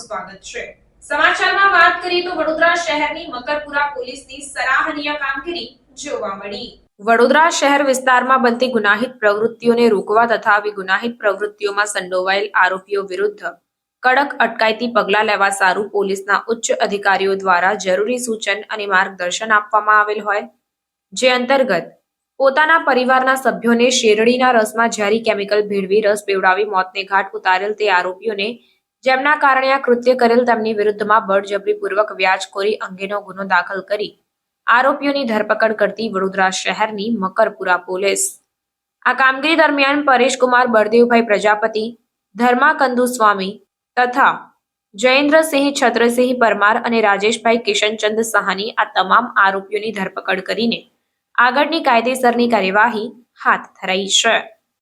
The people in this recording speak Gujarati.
સ્વાગત છે. સમાચારમાં વાત કરીએ તો વડોદરા શહેરની મકરપુરા પોલીસની સરાહનીય કામગીરી જોવા મળી. વડોદરા શહેર વિસ્તારમાં બનતી ગુનાહિત પ્રવૃત્તિઓને રોકવા તથા આવી ગુનાહિત પ્રવૃત્તિઓમાં સંડોવાયેલ આરોપીઓ વિરુદ્ધ કડક અટકાયતી પગલાં લેવા સારું પોલીસના ઉચ્ચ અધિકારીઓ દ્વારા જરૂરી સૂચન અને માર્ગદર્શન આપવામાં આવેલ હોય. જે અંતર્ગત પોતાના પરિવારના સભ્યોને શેરડીના રસમાં ઝેરી કેમિકલ ભેળવી રસ પીવડાવી મોતને ઘાટ ઉતારેલ તે આરોપીઓને જેમના કારણે આ કૃત્ય કરેલ તેમની વિરુદ્ધમાં બળજબરીપૂર્વક વ્યાજખોરી અંગેનો ગુનો દાખલ કરી આરોપીઓની ધરપકડ કરતી વડોદરા શહેરની મકરપુરા પોલીસ. આ કામગીરી દરમિયાન પરેશકુમાર બળદેવભાઈ પ્રજાપતિ ધર્મા કંદુ સ્વામી તથા જયેન્દ્રસિંહ છત્રસિંહ પરમાર અને રાજેશભાઈ કિશનચંદ સહાની આ તમામ આરોપીઓની ધરપકડ કરીને આગળની કાયદેસરની કાર્યવાહી હાથ ધરાઈ છે.